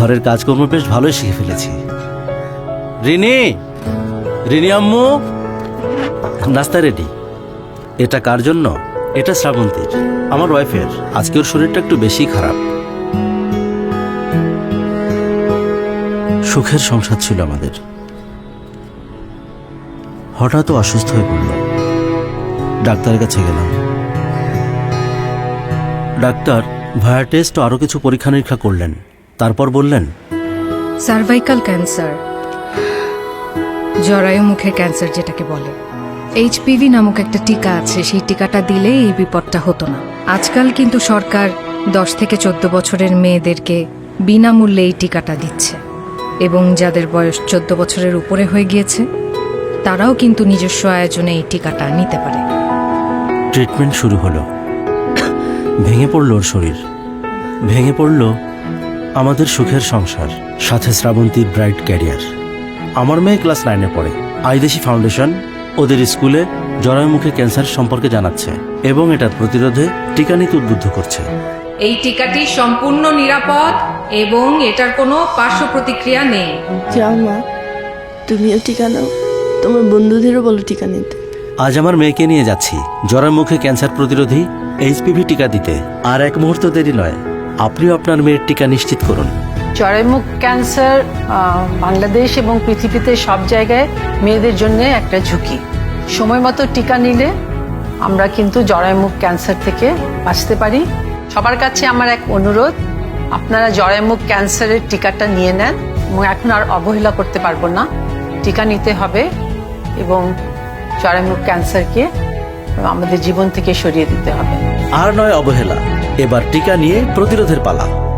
ঘরের কাজকর্ম বেশ ভালোই শিখে ফেলেছি। রিনি! রিনি আম্মু! নাস্তা রেডি এটা কার জন্য? এটা শ্রাবন্তীর, আমার ওয়াইফের আজকে ওর শরীরটা একটু বেশি খারাপ। সুখের সংসার ছিল আমাদের। হঠাৎ ও অসুস্থ হয়ে পড়ল। ডাক্তারের কাছে গেলাম। ডাক্তার ভায়া টেস্ট আরও কিছু পরীক্ষা নিরীক্ষা করলেন। তারপর বললেন সার্ভাইকাল ক্যান্সার জরায়ু মুখের ক্যান্সার যেটাকে বলে। এইচপিভি নামক একটা টিকা আছে সেই টিকাটা দিলে এই বিপদটা হতো না। আজকাল কিন্তু সরকার দশ থেকে চোদ্দ বছরের মেয়েদেরকে বিনামূল্যে এই টিকাটা দিচ্ছে এবং যাদের বয়স চোদ্দ বছরের উপরে হয়ে গিয়েছে তারাও কিন্তু নিজস্ব আয়োজনে এই টিকাটা নিতে পারে। ট্রিটমেন্ট শুরু হলো। ভেঙে পড়ল ওর শরীর। ভেঙে পড়ল আমাদের সুখের সংসার সাথে শ্রাবন্তীর ব্রাইট ক্যারিয়ার। আমার মেয়ে ক্লাস নাইনে পড়ে। আইদেশি ফাউন্ডেশন ওদের স্কুলে জরায়ুমুখী ক্যান্সার সম্পর্কে জানাচ্ছে এবং এটার প্রতিরোধে টিকা নিতে উদ্বুদ্ধ করছে। এই টিকাটি সম্পূর্ণ নিরাপদ এবং এটার কোনো পার্শ্ব প্রতিক্রিয়া নেই। যাও মা তুমিও টিকা নাও। তোমার বন্ধুদেরও বলো টিকা নিতে। আজ আমার মেয়েকে নিয়ে যাচ্ছি। জরায়ুমুখী ক্যান্সার প্রতিরোধী এইচপিভি টিকা দিতে। আর এক মুহূর্ত দেরি নয়। আপনিও আপনার মেয়ের টিকা নিশ্চিত করুন। চড়াইমুখ ক্যান্সার বাংলাদেশ এবং পৃথিবীতে সব জায়গায় মেয়েদের জন্য একটা ঝুঁকি। সময় মতো টিকা নিলে আমরা কিন্তু জরায়ুমুখ ক্যান্সার থেকে বাঁচতে পারি। সবার কাছে আমার এক অনুরোধ আপনারা জরায়ুমুখ ক্যান্সারের টিকাটা নিয়ে নেন এবং এখন আর অবহেলা করতে পারব না। টিকা নিতে হবে এবং জরায়ুমুখ ক্যান্সারকে আমাদের জীবন থেকে সরিয়ে দিতে হবে। আর নয় অবহেলা। এবার টিকা নিয়ে প্রতিরোধের পালা।